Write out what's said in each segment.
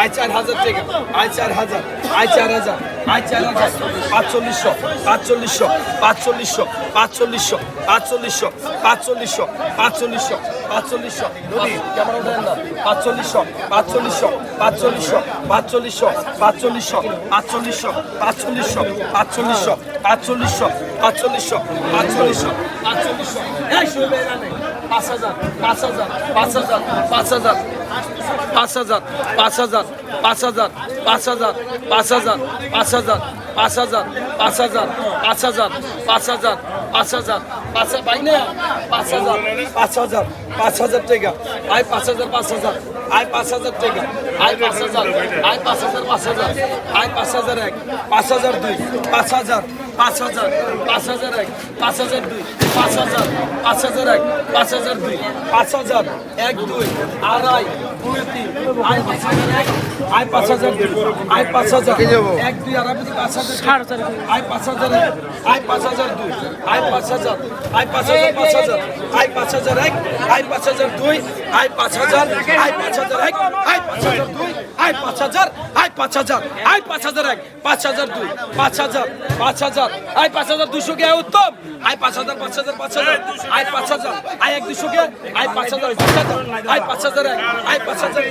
আয় চার হাজার টাকা আয় চার হাজার আয় চার হাজার আয় চার হাজার পাঁচচল্লিশশো পাঁচচল্লিশশো পাঁচচল্লিশশো পাঁচচল্লিশশো পাঁচচল্লিশশো পাঁচচল্লিশশো পাঁচচল্লিশশো পাঁচচল্লিশশো নদী কেমন ওঠেন না পাঁচচল্লিশশো পাঁচচল্লিশশো পাঁচচল্লিশশো পাঁচচল্লিশশো পাঁচচল্লিশশো পাঁচচল্লিশশো পাঁচচল্লিশশো পাঁচচল্লিশশো পাঁচচল্লিশশো পাঁচচল্লিশশো পাঁচচল্লিশশো পাঁচচল্লিশশো পাঁচ হাজার পাঁচ হাজার পাঁচ হাজার পাঁচ হাজার পাঁচ হাজার পাঁচ হাজার পাঁচ হাজার পাঁচ হাজার পাঁচ হাজার পাঁচ হাজার পাঁচ হাজার পাঁচ হাজার পাঁচ হাজার পাঁচ হাজার পাঁচ হাজার পাঁচ পাই না পাঁচ হাজার পাঁচ হাজার পাঁচ হাজার টাকা আয় পাঁচ হাজার পাঁচ হাজার আয় পাঁচ হাজার টাকা আয় পাঁচ হাজার আয় পাঁচ হাজার পাঁচ হাজার আয় পাঁচ হাজার এক পাঁচ হাজার দুই পাঁচ হাজার পাঁচ হাজার পাঁচ হাজার এক পাঁচ হাজার দুই পাঁচ হাজার পাঁচ হাজার এক পাঁচ হাজার দুই পাঁচ হাজার এক দুই আড়াই দুই তিন আয় পাঁচ হাজার এক আয় পাঁচ হাজার দুই আয় পাঁচ হাজার এক দুই আড়াই পাঁচ হাজার আয় পাঁচ হাজার এক আয় পাঁচ হাজার দুই আয় পাঁচ হাজার আয় পাঁচ হাজার পাঁচ হাজার আয় পাঁচ হাজার এক আয় পাঁচ হাজার দুই আয় পাঁচ হাজার আয় পাঁচ হাজার এক আয় পাঁচ হাজার দুই আয় পাঁচ হাজার আয় পাঁচ হাজার আয় পাঁচ হাজার এক পাঁচ হাজার দুই পাঁচ হাজার পাঁচ হাজার আয় পাঁচ হাজার দুশো কে উত্তম আয় পাঁচ হাজার পাঁচ হাজার পাঁচ হাজার আয় পাঁচ হাজার আয় এক দুশো কে আয় পাঁচ হাজার পাঁচ হাজার আয় পাঁচ হাজার এক আয় পাঁচ হাজার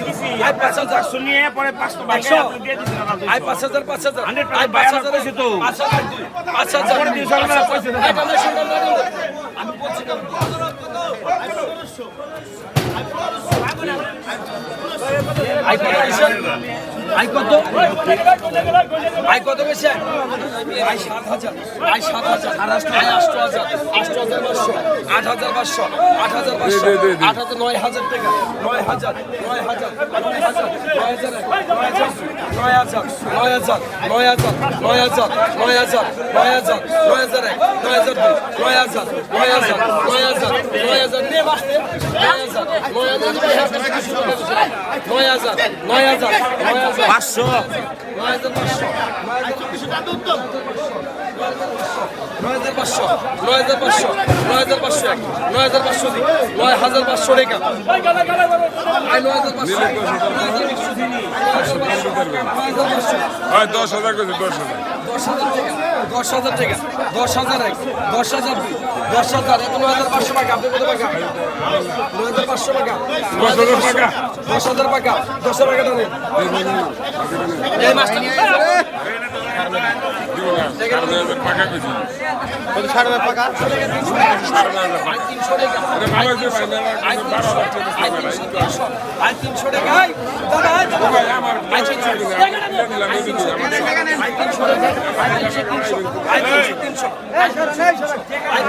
আয় পাঁচ হাজার শুনিয়ে পরে পাঁচশো আয় পাঁচ হাজার পাঁচ হাজার আয় পাঁচ হাজার। পাঁচ হাজার দুই পাঁচ হাজার। আমি বলছি কত বেশি? আয় কত আয় কত বেশি আয় সাত হাজার আয় সাত হাজার আয় আষ্ট হাজার আষ্ট হাজার পাঁচশো আট হাজার পাঁচশো আট হাজার পাঁচশো আট হাজার নয় হাজার টাকা নয় হাজার নয় হাজার নয় হাজার নয় হাজার নয় হাজার নয় হাজার নয় হাজার নয় হাজার নয় হাজার নয় হাজার নয় হাজার এক নয় হাজার দুই নয় হাজার নয় হাজার নয় হাজার নয় হাজার নিয়ে বাঁচতে নয় হাজার নয় হাজার Nós azar, nós azar, nós azar. Passou. Nós azar, passou. Nós azar, passou. নয় হাজার পাঁচশো নয় হাজার পাঁচশো এক নয় হাজার পাঁচশো দিন নয় হাজার পাঁচশো টাকা আয় নয় হাজার পাঁচশো দিন নয় হাজার পাঁচশো দশ হাজার করছে দশ হাজার। দশ হাজার টাকা দশ হাজার টাকা এক দশ হাজার দুই দশ হাজার এক নয় হাজার পাঁচশো টাকা আপনি কত টাকা? নয় হাজার পাঁচশো টাকা দশ হাজার টাকা। দশ হাজার টাকা দশ হাজার টাকা এই মাসটা সাড়ে নয় পাকা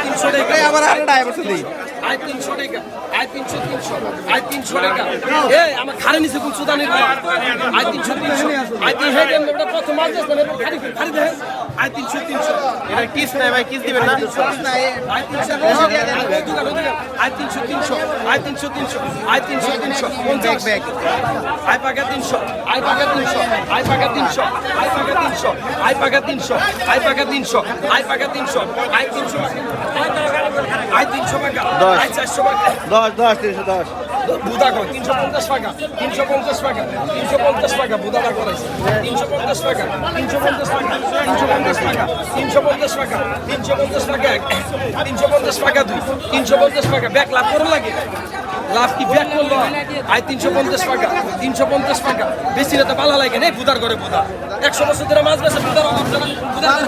তিনশো টাকা আবার আরও ড্রাইভার দিই আই তিনশো টাকা আয় তিনশো টাকা এ আমার খারে নিচে কোন সুদানি আয় তিনশো তিনশো আয় তিন হে দেন ওটা প্রথম মাছ যাচ্ছে না খারি খারি দেন আয় তিনশো তিনশো এটা কিস নাই ভাই কিস দিবেন না আয় তিনশো আয় তিনশো তিনশো আয় তিনশো তিনশো আয় তিনশো তিনশো পঞ্চাশ আয় পাকা তিনশো আয় পাকা তিনশো আয় পাকা তিনশো আয় পাকা তিনশো আয় পাকা তিনশো আয় পাকা তিনশো আয় পাকা তিনশো আয় তিনশো আয় টাকা দশ দশ তিনশো দশ বুদা কর তিনশো পঞ্চাশ টাকা তিনশো পঞ্চাশ টাকা তিনশো পঞ্চাশ টাকা বুদাটা করাইছে তিনশো পঞ্চাশ টাকা তিনশো পঞ্চাশ টাকা তিনশো পঞ্চাশ টাকা তিনশো পঞ্চাশ টাকা তিনশো পঞ্চাশ টাকা এক তিনশো পঞ্চাশ টাকা দুই তিনশো পঞ্চাশ টাকা ব্যাগ লাভ করে লাগে লাভ কি ব্যাগ করল আয় তিনশো পঞ্চাশ টাকা তিনশো পঞ্চাশ টাকা বেশি না তো ভালো লাগে না বুদার করে বুদা একশো বছর ধরে মাছ বেছে বুদার অভাব জানা বুদার